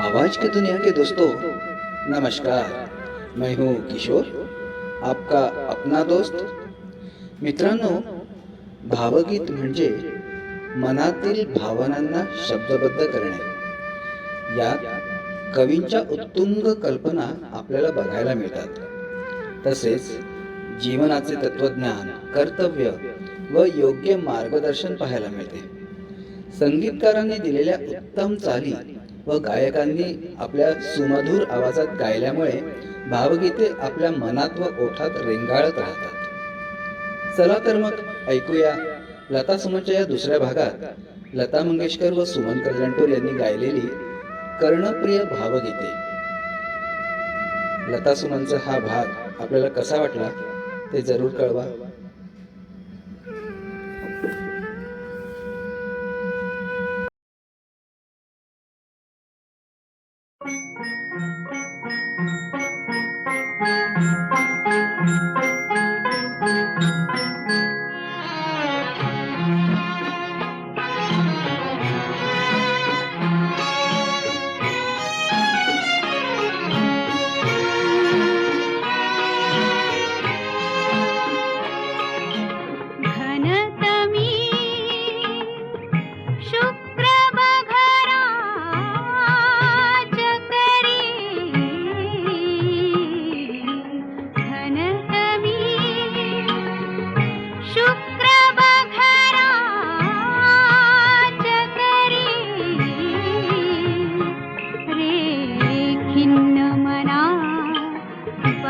आवाज की दुनिया के दोस्तों नमस्कार। मैं हूं किशोर आपका अपना दोस्त। मित्रांनो भावगीत म्हणजे मनातील भावनांना शब्दबद्ध करणे। यात कवींच्या उत्तुंग कल्पना आपल्याला बघायला मिळतात। तसेच जीवनाचे तत्वज्ञान कर्तव्य व योग्य मार्गदर्शन पाहायला मिळते। संगीतकारांनी दिलेल्या उत्तम चाली व गायकांनी आपल्या सुमधुर आवाजात गायल्यामुळे भावगीते आपल्या मनात व ओठात रेंगाळत राहतात. चला तर मग ऐकूया लता सुमनच्या या दुसऱ्या भागात. लता मंगेशकर व सुमन कल्याणपूर यांनी गायलेली कर्णप्रिय भावगीते. लता सुमनचा हा भाग आपल्याला कसा वाटला ते जरूर कळवा.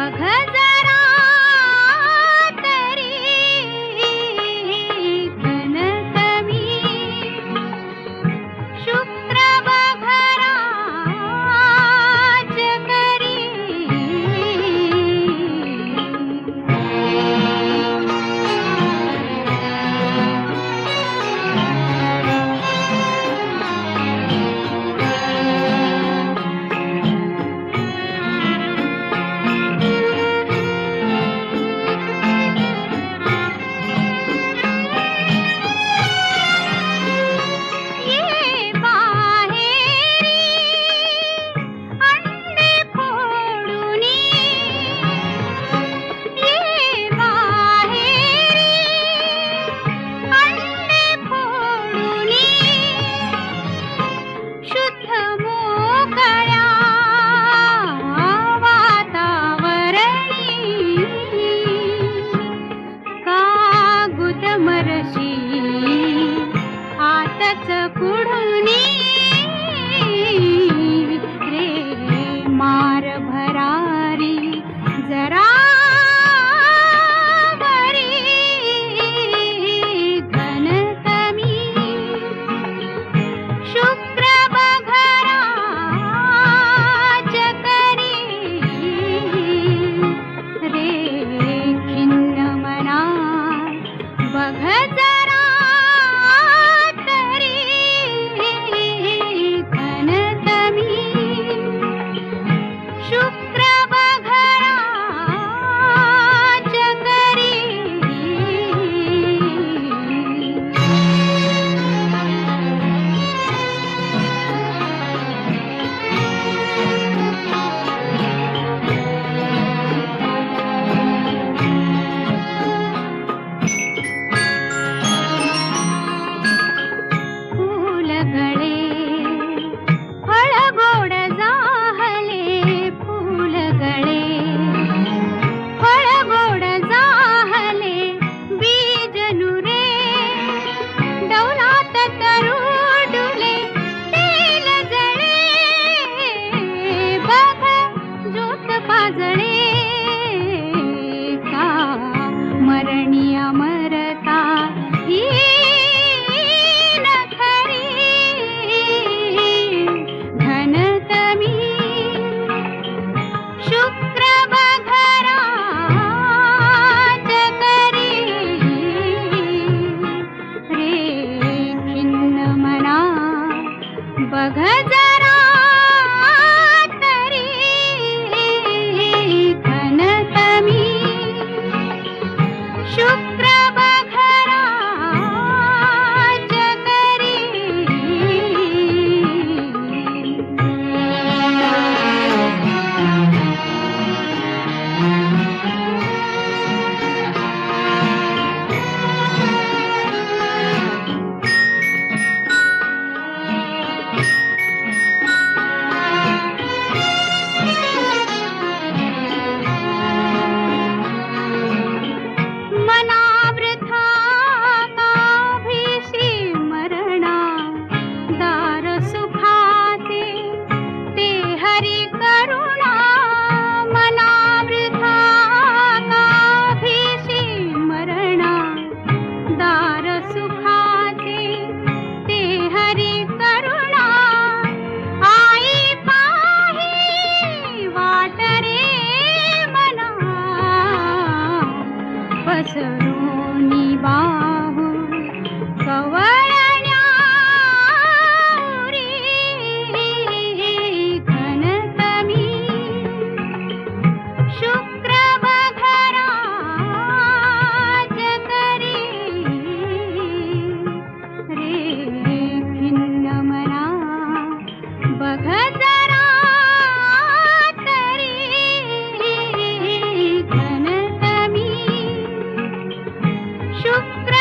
अघर come on. शुक्र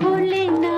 ভোলেনা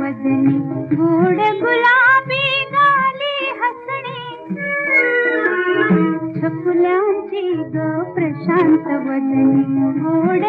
वजनी गूढ गुलाबी गाली हसणे. छकुल्यांची ग प्रशांत वजनी गोड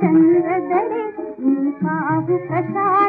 चंद्रदरे मी पाहू कसा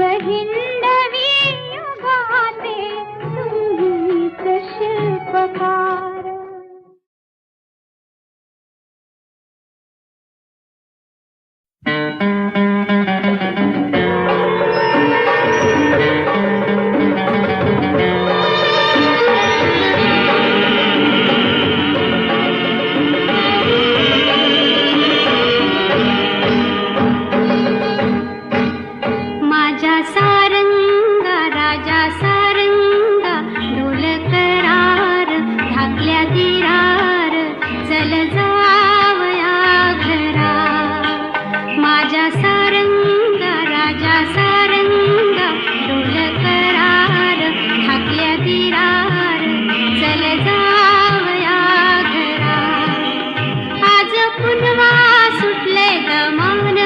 हिंडवी युगाते शिल्पकार. सुटले म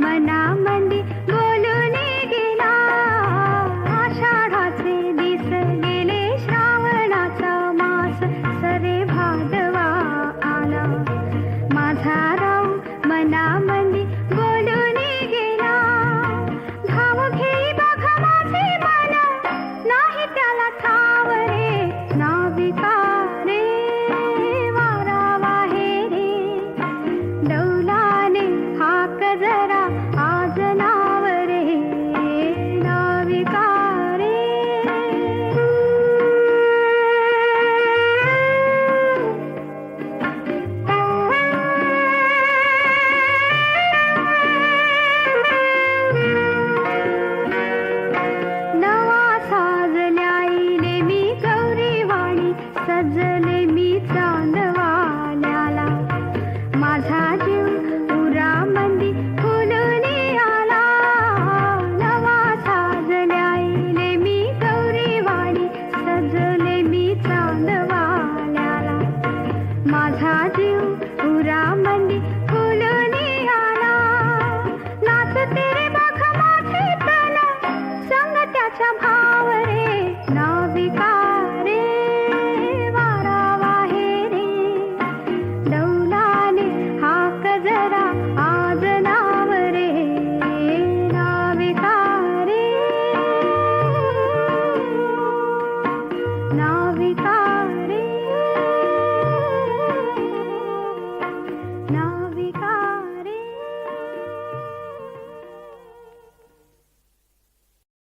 మనా మంది